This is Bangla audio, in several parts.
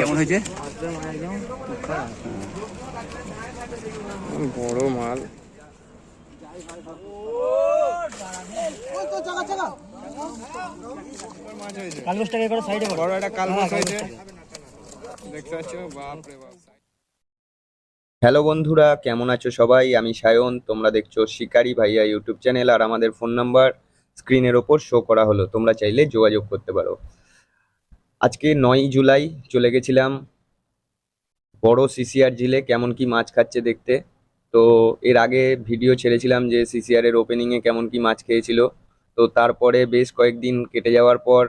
কেমন হয়েছে? বড় মাল। মাছ হয়েছে কালগোসটাকে করে সাইডে বড় একটা কাল মাছ হয়েছে। দেখতে পাচ্ছ বাপ বাপ। হ্যালো বন্ধুরা কেমন আছো সবাই? আমি সায়ন তোমরা দেখছ শিকারি ভাইয়া ইউটিউব চ্যানেল আর আমাদের ফোন নাম্বার স্ক্রিনের ওপর শো করা হলো। তোমরা চাইলে যোগাযোগ করতে পারো। আজকে নয় জুলাই চলে গেছিলাম বড় সিসিআর ঝিলে, কেমন কি মাছ খাচ্ছে দেখতে। তো এর আগে ভিডিও ছেড়েছিলাম যে সিসিআর এর ওপেনিংয়ে কেমন কি মাছ খেয়েছিল। তো তারপরে বেশ কয়েকদিন কেটে যাওয়ার পর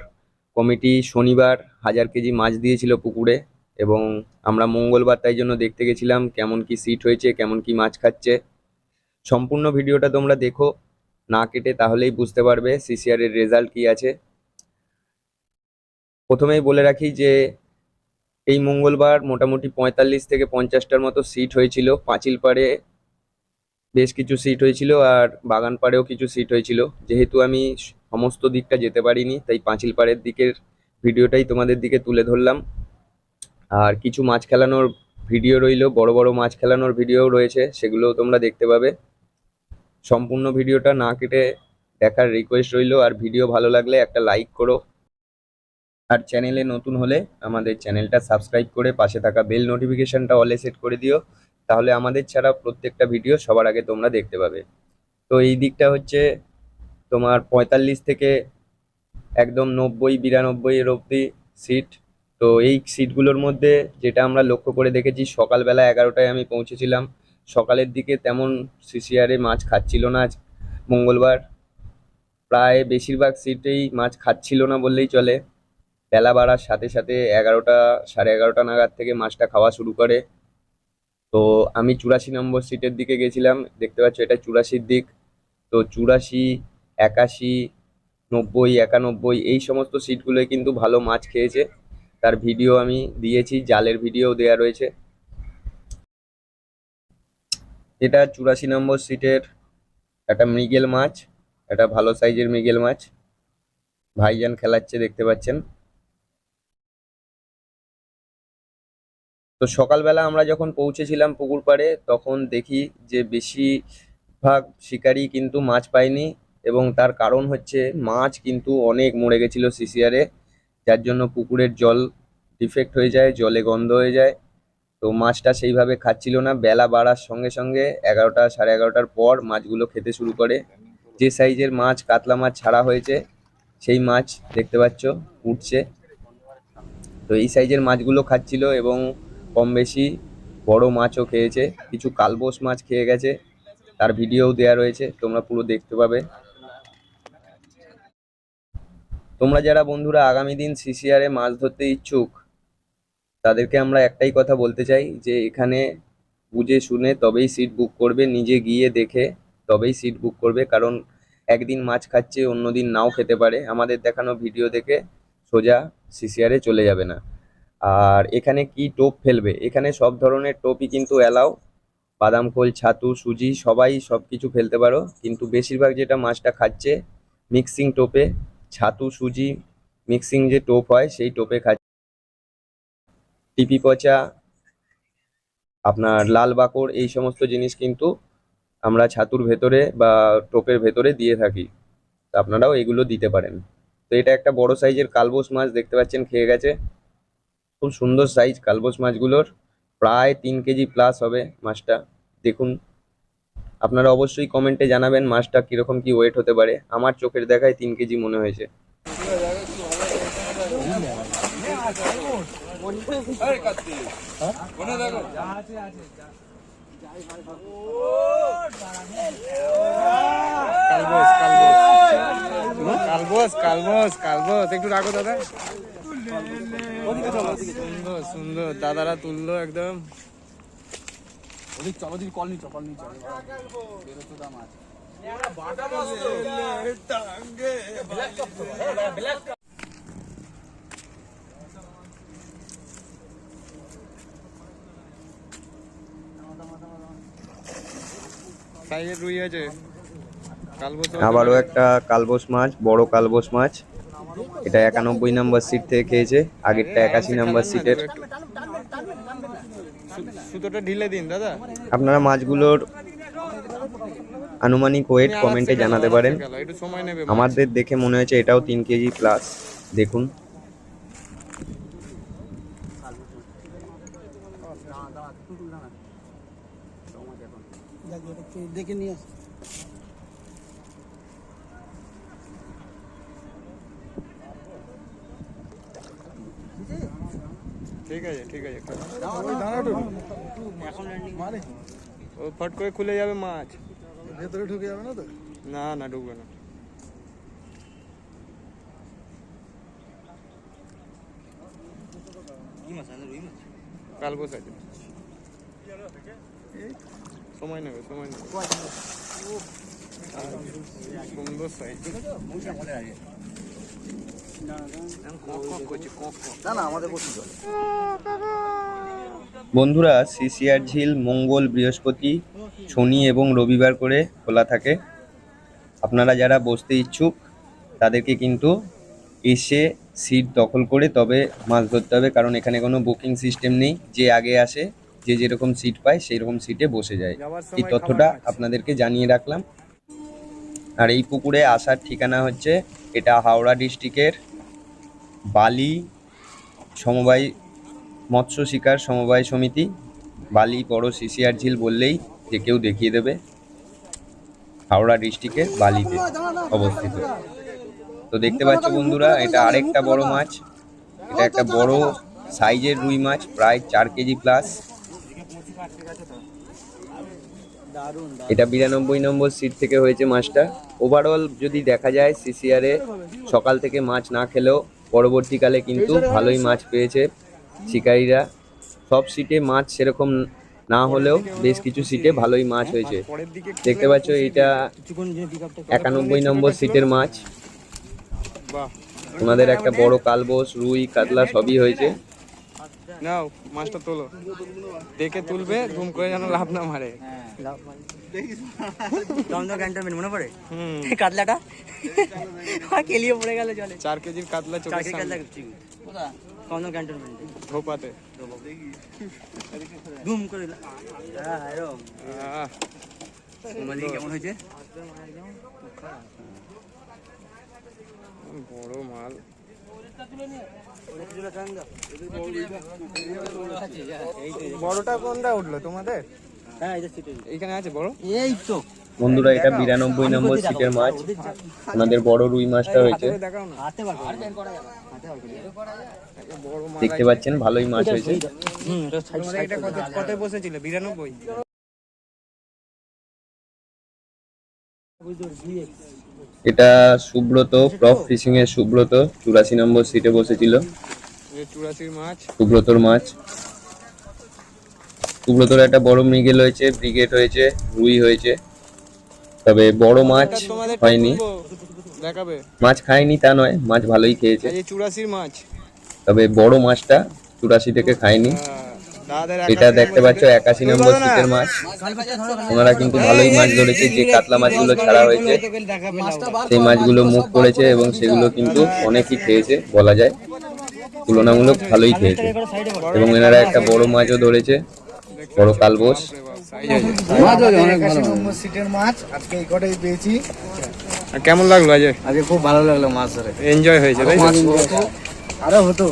কমিটি শনিবার হাজার কেজি মাছ দিয়েছিল পুকুরে এবং আমরা মঙ্গলবার তাই জন্য দেখতে গেছিলাম কেমন কি সিট হয়েছে, কেমন কি মাছ খাচ্ছে। সম্পূর্ণ ভিডিওটা তোমরা দেখো, না কেটে তাহলেই বুঝতে পারবে সিসিআর এর রেজাল্ট কি আছে। প্রথমেই বলে রাখি যে এই মঙ্গলবার মোটামুটি পঁয়তাল্লিশ থেকে পঞ্চাশটার মতো সিট হয়েছিল। পাঁচিল পাড়ে বেশ কিছু সিট হয়েছিল আর বাগান পাড়েও কিছু সিট হয়েছিল। যেহেতু আমি সমস্ত দিকটা যেতে পারিনি, তাই পাঁচিল পাড়ের দিকের ভিডিওটাই তোমাদের দিকে তুলে ধরলাম। আর কিছু মাছ খেলানোর ভিডিও রইল, বড় বড় মাছ খেলানোর ভিডিও রয়েছে, সেগুলোও তোমরা দেখতে পাবে। সম্পূর্ণ ভিডিওটা না কেটে দেখার রিকোয়েস্ট রইল, আর ভিডিও ভালো লাগলে একটা লাইক করো। আর চ্যানেলে নতুন হলে আমাদের চ্যানেলটা সাবস্ক্রাইব করে পাশে থাকা বেল নোটিফিকেশানটা অলে সেট করে দিও। তাহলে আমাদের ছাড়া প্রত্যেকটা ভিডিও সবার আগে তোমরা দেখতে পাবে। তো এই দিকটা হচ্ছে তোমার পঁয়তাল্লিশ থেকে একদম নব্বই, বিরানব্বই এর অবধি সিট তো এই সিটগুলোর মধ্যে যেটা আমরা লক্ষ্য করে দেখেছি, সকালবেলা এগারোটায় আমি পৌঁছেছিলাম। সকালের দিকে তেমন সিসিআরে মাছ খাচ্ছিল না আজ। মঙ্গলবার প্রায় বেশিরভাগ সিটেই মাছ খাচ্ছিল না বললেই চলে। বেলা বাড়ার সাথে সাথে এগারোটা, সাড়ে এগারোটা নাগাদ থেকে মাছটা খাওয়া শুরু করে। তো আমি চুরাশি নম্বর সিটের দিকে গেছিলাম, দেখতে পাচ্ছ এটা চুরাশির দিক। তো চুরাশি, একাশি, নব্বই, একানব্বই, এই সমস্ত সিটগুলোয় কিন্তু ভালো মাছ খেয়েছে। তার ভিডিও আমি দিয়েছি, জালের ভিডিও দেয়া রয়েছে। এটা চুরাশি নম্বর সিটের একটা মৃগেল মাছ, একটা ভালো সাইজের মৃগেল মাছ। ভাইজান খেলাচ্ছে, দেখতে পাচ্ছেন। তো সকালবেলা আমরা যখন পৌঁছেছিলাম পুকুর পাড়ে, তখন দেখি যে বেশিরভাগ শিকারি কিন্তু মাছ পায়নি এবং তার কারণ হচ্ছে মাছ কিন্তু অনেক মরে গেছিল সিসিআরে যার জন্য পুকুরের জল ডিফেক্ট হয়ে যায়, জলে গন্ধ হয়ে যায়। তো মাছটা সেইভাবে খাচ্ছিল না। বেলা বাড়ার সঙ্গে সঙ্গে এগারোটা সাড়ে এগারোটার পর মাছগুলো খেতে শুরু করে। যে সাইজের মাছ কাতলা মাছ ছাড়া হয়েছে, সেই মাছ দেখতে পাচ্ছ, উঠছে। তো এই সাইজের মাছগুলো খাচ্ছিল এবং কম বেশি বড় মাছও খেয়েছে, কিছু কালবোস মাছ খেয়ে গেছে, তার ভিডিও দেয়া রয়েছে, তোমরা পুরো দেখতে পাবে। তোমরা যারা বন্ধুরা আগামী দিন সিসিআরে মাছ ধরতে ইচ্ছুক, তাদেরকে আমরা একটাই কথা বলতে চাই, যে এখানে বুঝে শুনে তবেই সিট বুক করবে, নিজে গিয়ে দেখে তবেই সিট বুক করবে, কারণ একদিন মাছ খাচ্ছে, অন্যদিন নাও খেতে পারে। আমাদের দেখানো ভিডিও দেখে সোজা সিসিআরে চলে যাবে না। আর এখানে কি টোপ ফেলবে? এখানে সব ধরনের টোপই কিন্তু অ্যালাও বাদাম খোল, ছাতু, সুজি, সবাই সব কিছু ফেলতে পারো। কিন্তু বেশিরভাগ যেটা মাছটা খাচ্ছে মিক্সিং টোপে, ছাতু, সুজি মিক্সিং যে টোপ হয় সেই টোপে খাচ্ছে। টিপি পচা, আপনার লাল বাকড় এই সমস্ত জিনিস কিন্তু আমরা ছাতুর ভেতরে বা টোপের ভেতরে দিয়ে থাকি। আপনারাও এগুলো দিতে পারেন। তো এটা একটা বড় সাইজের কালবোস মাছ দেখতে পাচ্ছেন, খেয়ে গেছে। খুব সুন্দর সাইজ কালবোস মাছগুলোর। প্রায় তিন কেজি প্লাস হবে মাছটা। দেখুন। আপনারা অবশ্যই কমেন্টে জানাবেন মাছটা কীরকম কি ওয়েট হতে পারে। আমার চোখের দেখায় তিন কেজি মনে হয়েছে। কালবোস কালবোস কালবোস। একটু রাখো দাদা। সুন্দর সুন্দর। দাদারা তুললো একদম। ওদিক চল ওদিক কল নিচ কল নিচ বেরোতো দাম আছে রুই আছে। কালবোস আবারও একটা কালবোস মাছ বড় কালবোস মাছ। এটা একানব্বই নাম্বার সিট থেকে খেয়েছে আগেরটা একাশি নাম্বার সিটের সুতোটা ঢিলে দিন দাদা। আপনারা মাছগুলোর আনুমানিক ওয়েট কমেন্টে জানাতে পারেন। আমাদের দেখে মনে হয়েছে এটাও তিন কেজি প্লাস দেখুন। দেখে নিয়ে ঠিক আছে ঠিক আছে ও ফট করে খুলে যাবে মাছ ভেতরে ঢুকে যাবে না তো না না ঢুকবে না কালবোস আছে সময় নেবে সময় নেবে সুন্দর সাইজ না না আমাদের বসে চলে বন্ধুরা সিসিআর ঝিল মঙ্গল বৃহস্পতি শনি এবং রবিবার করে খোলা থাকে। আপনারা যারা বসতে ইচ্ছুক তাদেরকে কিন্তু এসে সিট দখল করে তবে মাছ ধরতে হবে কারণ এখানে কোনো বুকিং সিস্টেম নেই। যে আগে আসে যে যেরকম সিট পায় সেই রকম সিটে বসে যায়। এই তথ্যটা আপনাদেরকে জানিয়ে রাখলাম। আর এই পুকুরে আসার ঠিকানা হচ্ছে এটা হাওড়া ডিস্ট্রিক্টের বালি সমবায় মৎস্য শিকার সমবায় সমিতি। বালি বড় সিসিআর ঝিল বললেই যে কেউ দেখিয়ে দেবে। হাওড়া ডিস্ট্রিক্টে বালিতে অবস্থিত। তো দেখতে পাচ্ছ বন্ধুরা, এটা আরেকটা বড় মাছ। এটা একটা বড় সাইজের রুই মাছ, প্রায় চার কেজি প্লাস এটা বিরানব্বই নম্বর সিট থেকে হয়েছে মাছটা। ওভারঅল যদি দেখা যায়, সিসিআরে সকাল থেকে মাছ না খেলেও পরবর্তীকালে কিন্তু ভালোই মাছ পেয়েছে শিকারীরা। সব সিটে মাছ সেরকম না হলেও বেশ কিছু সিটে ভালোই মাছ হয়েছে। দেখতে পাচ্ছ এটা একানব্বই নম্বর সিটের মাছ। তোমাদের ওনাদের একটা বড় কালবোস রুই কাতলা সবই হয়েছে। নাও মাছটা তোলো। দেখে তুলবে ধুম করে যেন লাভ না মারে। দমদম ক্যান্টনমেন্ট মনে পড়ে হুম। কাতলাটা? কেলিয়ে পড়ে গেল জলে। চার কেজির কাতলা চোখের সামনে। দমদম ক্যান্টনমেন্টে ধোপাতে। ধুম করে হ্যাঁ এরকম কেমন হয়েছে? বড় মাল। বড়টা কোনটা উঠল তোমাদের? হ্যাঁ এই যে সিটে এইখানে আছে বড়? এই তো। বন্ধুরা এটা বিরানব্বই নম্বর সিটের মাছ ওনাদের বড় রুই মাছটা হয়েছে। দেখতে পাচ্ছেন ভালোই মাছ হয়েছে। হুম এটা এটা কত কত বসেছিল? বিরানব্বই? এটা সুব্রত প্রফ ফিশিং এর সুব্রত চুরাশি নম্বর সিটে বসেছিল। মাছ। সুব্রতর মাছ। সুব্রতর একটা বড় মৃগেল হয়েছে ব্রিগেড হয়েছে রুই হয়েছে। তবে বড় মাছ হয়নি। মাছ খায়নি তা নয় মাছ ভালোই খেয়েছে। চুরাশির মাছ। তবে বড় মাছটা চুরাশি থেকে খায়নি। হ্যাঁ, এটা দেখতে পাচ্ছ একাশি নম্বর শীতের মাছ ওনারা কিন্তু ভালোই মাছ ধরেছে যে কাতলা মাছগুলো ছাড়া হয়েছে। সেই মাছগুলো মুখ করেছে এবং সেগুলো কিন্তু অনেকই খেয়েছে বলা যায়। তুলনামূলক ভালোই খেয়েছে। এবং এনারা একটা বড় মাছও ধরেছে বড় কালবোস। কেমন লাগল আজকে? খুব ভালো লাগল মাছ ধরে। এনজয় হয়েছে? আরও হতো।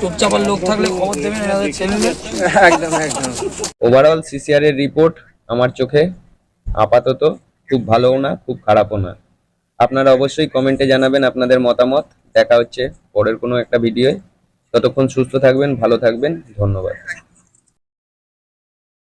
চুপচাপার লোক থাকলে খবর দেবেন এনাদের চ্যানেলে একদম একদম। ওভারঅল সিসিআর এর রিপোর্ট আমার চোখে আপাতত খুব ভালোও না খুব খারাপও না। আপনারা অবশ্যই কমেন্টে জানাবেন আপনাদের মতামত। দেখা হচ্ছে পরের কোনো একটা ভিডিওয় ততক্ষণ সুস্থ থাকবেন ভালো থাকবেন। ধন্যবাদ।